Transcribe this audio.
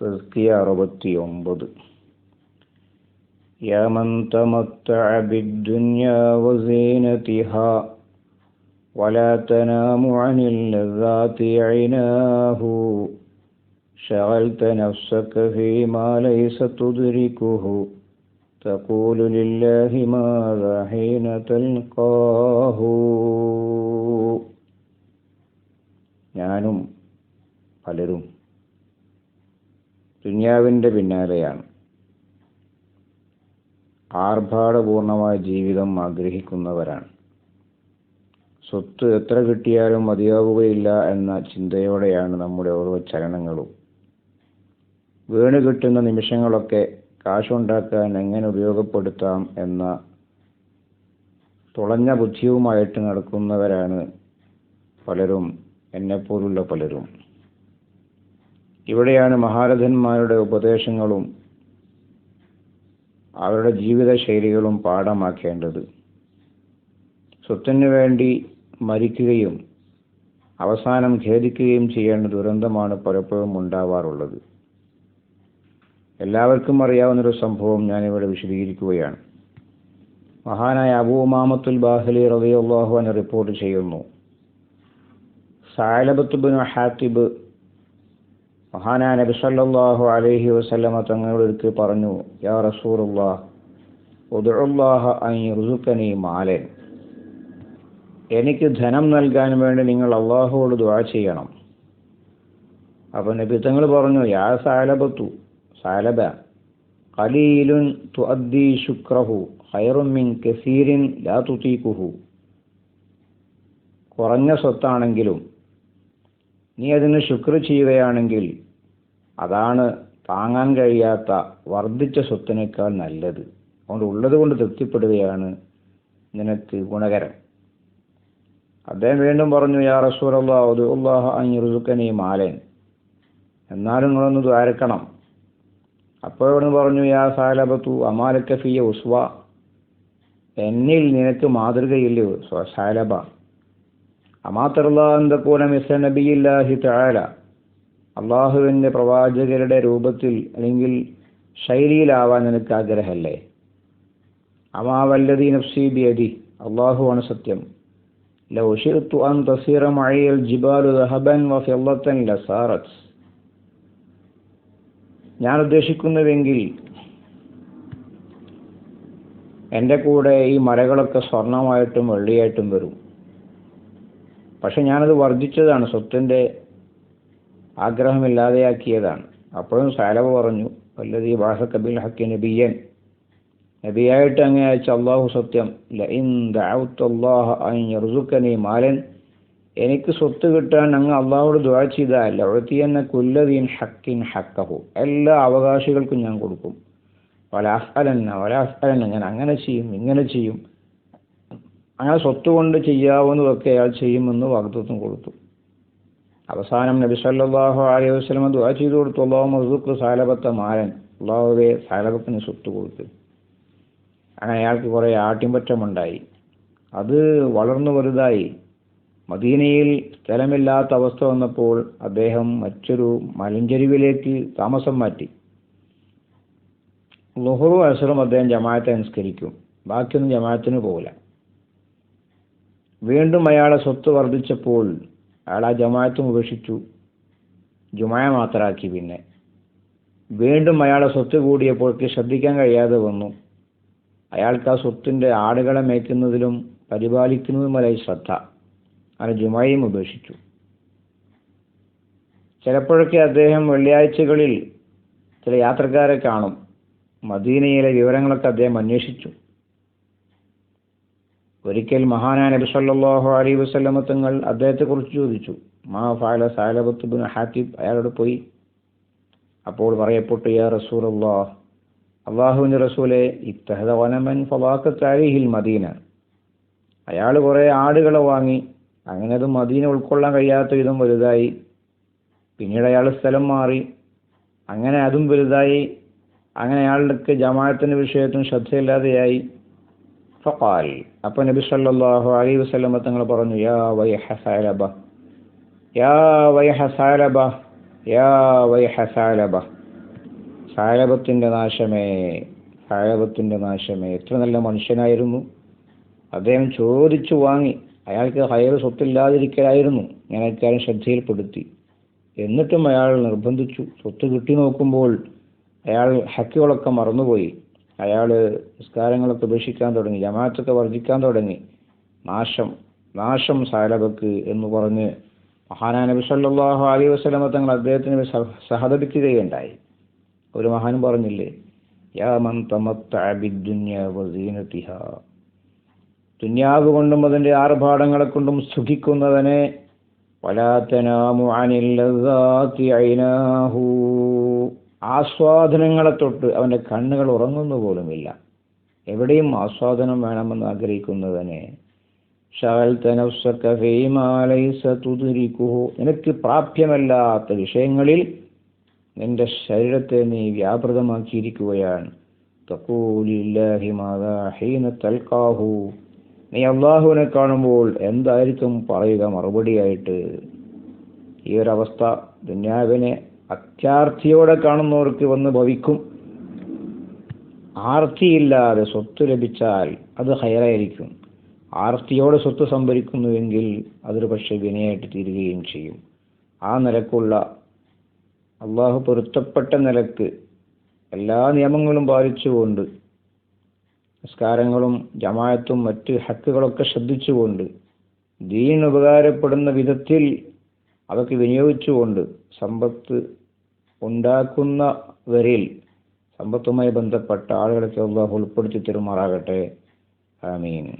തസ്കിയ അറുപത്തി ഒമ്പത് يا من تمتع بالدنيا وزينتها ولا تنام عن اللذات عيناه شغلت نفسك فيما ليس تدركه تقول لله ماذا حين تلقاه ഞാനും പലരും ദുന്യാവിന്റെ പിന്നാലെയാണ്. ആർഭാടപൂർണമായ ജീവിതം ആഗ്രഹിക്കുന്നവരാണ്. സ്വത്ത് എത്ര കിട്ടിയാലും മതിയാവുകയില്ല എന്ന ചിന്തയോടെയാണ് നമ്മുടെ ഓരോ ചലനങ്ങളും. വീണ് കിട്ടുന്ന നിമിഷങ്ങളൊക്കെ കാശുണ്ടാക്കാൻ എങ്ങനെ ഉപയോഗപ്പെടുത്താം എന്ന തുളഞ്ഞ ബുദ്ധിയുമായിട്ട് നടക്കുന്നവരാണ് പലരും എന്നെപ്പോലുള്ള പലരും. ഇവിടെയാണ് മഹാരഥന്മാരുടെ ഉപദേശങ്ങളും അവരുടെ ജീവിത ശൈലികളും പാഠമാക്കേണ്ടത്. സ്വത്തിനു വേണ്ടി മരിക്കുകയും അവസാനം ഖേദിക്കുകയും ചെയ്യേണ്ട ദുരന്തമാണ് പലപ്പോഴും ഉണ്ടാവാറുള്ളത്. എല്ലാവർക്കും അറിയാവുന്നൊരു സംഭവം ഞാനിവിടെ വിശദീകരിക്കുകയാണ്. മഹാനായ അബൂ മാമത്തുൽ ബാഹലി റബിയുള്ളാഹു റിപ്പോർട്ട് ചെയ്യുന്നു. സാലബത്തുബിൻ ഹാത്തിബ് മഹാനായ നബി സല്ലല്ലാഹു അലൈഹി വസല്ലമ തങ്ങളൊരുക്ക് പറഞ്ഞു യാ യർസുഖനി മാലൻ. എനിക്ക് ധനം നൽകാൻ വേണ്ടി നിങ്ങൾ അള്ളാഹുവോട് ദുആ ചെയ്യണം. അപ്പോൾ നബി തങ്ങൾ പറഞ്ഞു യാ സാലബത്തു സാലബ കലീലുൻ തുഅദ്ദി ശുക്രഹു ഹൈറുമിൻ മിൻ കസീരിൻ ലാ തുഹു കുറഞ്ഞ സ്വത്താണെങ്കിലും നീ അതിന് ശുക്ർ ചെയ്യുകയാണെങ്കിൽ അതാണ് താങ്ങാൻ കഴിയാത്ത വർദ്ധിച്ച സ്വത്തിനേക്കാൾ നല്ലത്. അതുകൊണ്ട് ഉള്ളത് കൊണ്ട് തൃപ്തിപ്പെടുകയാണ് നിനക്ക് ഗുണകരം. അദ്ദേഹം വീണ്ടും പറഞ്ഞു യാ റസൂലല്ലാഹ് അഞ്ഞുറുക്കനി മാലൻ. എന്നാലും നിങ്ങളൊന്ന് ദ്വാരക്കണം. അപ്പോഴൊന്ന് പറഞ്ഞു യാ സാലബത്തു അമാലക്കഫിയ ഉസ്വ. എന്നിൽ നിനക്ക് മാതൃകയില്ലോ സാലബ. അമാത്തറുള്ള മിസ നബിയില്ലാഹി അള്ളാഹുവിന്റെ പ്രവാചകരുടെ രൂപത്തിൽ അല്ലെങ്കിൽ ശൈലിയിലാവാൻ നിനക്ക് ആഗ്രഹമല്ലേ അമാ വല്ലതി നഫ്സി ബിയദി. അള്ളാഹുവാണ് സത്യം. ലൗഷിർത്തു അൻ തസീറ മഅയൽ ജിബാലു ദഹബൻ ഞാൻ ഉദ്ദേശിക്കുന്നുവെങ്കിൽ എന്റെ കൂടെ ഈ മരകളൊക്കെ സ്വർണമായിട്ടും വെള്ളിയായിട്ടും വരും. പക്ഷെ ഞാനത് വർദ്ധിച്ചതാണ് സ്വത്തിന്റെ ആഗ്രഹമില്ലാതെയാക്കിയതാണ്. അപ്പോഴും സാലവ പറഞ്ഞു വല്ലതീ ബാസ കബിൽ ഹക്കി നബിയൻ. നബിയായിട്ട് അങ്ങ് അയച്ച അള്ളാഹു സത്യം ലഇൻദാനി മാലൻ. എനിക്ക് സ്വത്ത് കിട്ടാൻ അങ്ങ് അള്ളാഹോട് ദ്വാ ചെയ്താൽ എന്നെ കുല്ലതീൻ ഹക്കിൻ ഹക്കഹു. എല്ലാ അവകാശികൾക്കും ഞാൻ കൊടുക്കും. വലാസ്അലന്ന വലാസ്അലന്ന ഞാൻ അങ്ങനെ ചെയ്യും ഇങ്ങനെ ചെയ്യും. അങ്ങനെ സ്വത്ത് കൊണ്ട് ചെയ്യാവുന്നതൊക്കെ അയാൾ ചെയ്യുമെന്ന് വാഗ്ദത്വം കൊടുത്തു. അവസാനം നബി സല്ലാഹു അലൈഹി വസ്ലമ ദുആ ചെയ്തു കൊടുത്തു. അള്ളാഹു മർസുഖ് സാലബത്ത മാരൻ അള്ളാഹുവെ സാലബത്തിന് സ്വത്ത് കൊടുത്തു. അങ്ങനെ അയാൾക്ക് കുറേ ആട്ടിമ്പറ്റമുണ്ടായി അത് വളർന്നു വലുതായി. മദീനയിൽ സ്ഥലമില്ലാത്ത അവസ്ഥ വന്നപ്പോൾ അദ്ദേഹം മറ്റൊരു മലഞ്ചെരുവിലേക്ക് താമസം മാറ്റി. ലുഹറു അസറും അദ്ദേഹം ജമാഅത്തെ അനുസ്കരിക്കും ബാക്കിയൊന്നും ജമാഅത്തിന് പോകില്ല വീണ്ടും അയാളെ സ്വത്ത് വർദ്ധിച്ചപ്പോൾ അയാൾ ആ ജമാഅത്തും ഉപേക്ഷിച്ചു. ജുമായ മാത്രമാക്കി പിന്നെ. വീണ്ടും അയാളെ സ്വത്ത് കൂടിയപ്പോഴേക്ക് ശ്രദ്ധിക്കാൻ കഴിയാതെ വന്നു. അയാൾക്ക് ആ സ്വത്തിന്റെ ആടുകളെ മേയ്ക്കുന്നതിലും പരിപാലിക്കുന്നതുമായി ശ്രദ്ധ. അങ്ങനെ ജുമായും ഉപേക്ഷിച്ചു. ചിലപ്പോഴൊക്കെ അദ്ദേഹം വെള്ളിയാഴ്ചകളിൽ ചില യാത്രക്കാരെ കാണും. മദീനയിലെ വിവരങ്ങളൊക്കെ അദ്ദേഹം അന്വേഷിച്ചു. ഒരിക്കൽ മഹാനായ നബി സല്ലല്ലാഹു അലൈഹി വസല്ലമ തങ്ങൾ അദ്ദേഹത്തെക്കുറിച്ച് ചോദിച്ചു മാ ഫാല സാലബത്ത് ബിൻ ഹാത്തിബ്? അയാളോട് പോയി. അപ്പോൾ പറയപ്പെട്ടു യാ റസൂലല്ലാഹ് അള്ളാഹുവിന്റെ റസൂലെ ഇത്തഹദ വനമൻ ഫലാക്കത്ത് അലിഹിൽ മദീന. അയാൾ കുറേ ആടുകളെ വാങ്ങി അങ്ങനെ അത് മദീന ഉൾക്കൊള്ളാൻ കഴിയാത്ത വിധം വലുതായി. പിന്നീട് അയാൾ സ്ഥലം മാറി അങ്ങനെ അതും വലുതായി. അങ്ങനെ അയാളുടെ ജമാഅത്തിന്റെ വിഷയത്തിനും ശ്രദ്ധയില്ലാതെയായി. ഫഖാൽ. അപ്പോൾ നബി സല്ലല്ലാഹു അലൈഹി വസല്ലം തങ്ങൾ പറഞ്ഞു യാ വൈഹ സാലബ യാ വൈഹ സാലബ യാ വൈഹ സാലബ സാലബത്തിന്റെ നാശമേ സാലബത്തിന്റെ നാശമേ. എത്ര നല്ല മനുഷ്യനായിരുന്നു. അദ്ദേഹം ചോദിച്ചു വാങ്ങി. അയാൾക്ക് ഹയർ സ്വത്തില്ലാതിരിക്കലായിരുന്നു. ഞാൻ അക്കാര്യം ശ്രദ്ധയിൽപ്പെടുത്തി. എന്നിട്ടും അയാൾ നിർബന്ധിച്ചു. സ്വത്ത് കിട്ടി നോക്കുമ്പോൾ അയാൾ ഹക്കുകളൊക്കെ മറന്നുപോയി. അയാൾ നിസ്കാരങ്ങളൊക്കെ ഉപേക്ഷിക്കാൻ തുടങ്ങി ജമാഅത്തൊക്കെ വർജിക്കാൻ തുടങ്ങി. നാശം നാശം സാലബക്ക് എന്ന് പറഞ്ഞ് മഹാനാ നബി സല്ലല്ലാഹു അലൈഹി വസല്ലമ തങ്ങൾ അദ്ദേഹത്തിന് സഹ- സഹതപിക്കുകയുണ്ടായി. ഒരു മഹാൻ പറഞ്ഞില്ലേ യാ മൻ വസീനതിഹാ ദുന്യാവ് കൊണ്ടും അതിന്റെ ആർഭാടങ്ങളെ കൊണ്ടും സുഖിക്കുന്നവനെ വലാത്തനാമു അനില്ലതാത്തി ഐനാഹു ആസ്വാദനങ്ങളെ തൊട്ട് അവന്റെ കണ്ണുകൾ ഉറങ്ങുന്നു പോലുമില്ല. എവിടെയും ആസ്വാദനം വേണമെന്ന് ആഗ്രഹിക്കുന്നതിനെ നിനക്ക് പ്രാപ്യമല്ലാത്ത വിഷയങ്ങളിൽ നിന്റെ ശരീരത്തെ നീ വ്യാപൃതമാക്കിയിരിക്കുകയാണ് നീ അള്ളാഹുവിനെ കാണുമ്പോൾ എന്തായിരിക്കും പറയുക മറുപടിയായിട്ട് ഈ ഒരവസ്ഥ ദുന്യാവിനെ അത്യാർത്ഥിയോടെ കാണുന്നവർക്ക് വന്ന് ഭവിക്കും. ആർത്തിയില്ലാതെ സ്വത്ത് ലഭിച്ചാൽ അത് ഹയറായിരിക്കും ആർത്തിയോടെ സ്വത്ത് സംഭരിക്കുന്നുവെങ്കിൽ അതൊരു പക്ഷേ വിനയായിട്ട് തീരുകയും ചെയ്യും. ആ നിലക്കുള്ള അള്ളാഹു പൊരുത്തപ്പെട്ട നിലയ്ക്ക് എല്ലാ നിയമങ്ങളും പാലിച്ചുകൊണ്ട് നിസ്കാരങ്ങളും ജമായത്തും മറ്റ് ഹക്കുകളൊക്കെ ശ്രദ്ധിച്ചുകൊണ്ട് ദീൻ ഉപകാരപ്പെടുന്ന വിധത്തിൽ അതൊക്കെ വിനിയോഗിച്ചുകൊണ്ട് സമ്പത്ത് ഉണ്ടാക്കുന്നവരിൽ സമ്പത്തുമായി ബന്ധപ്പെട്ട ആളുകളൊക്കെ അള്ളാഹു ഉൾപ്പെടുത്തി തരുമാറാകട്ടെ. ആമീൻ.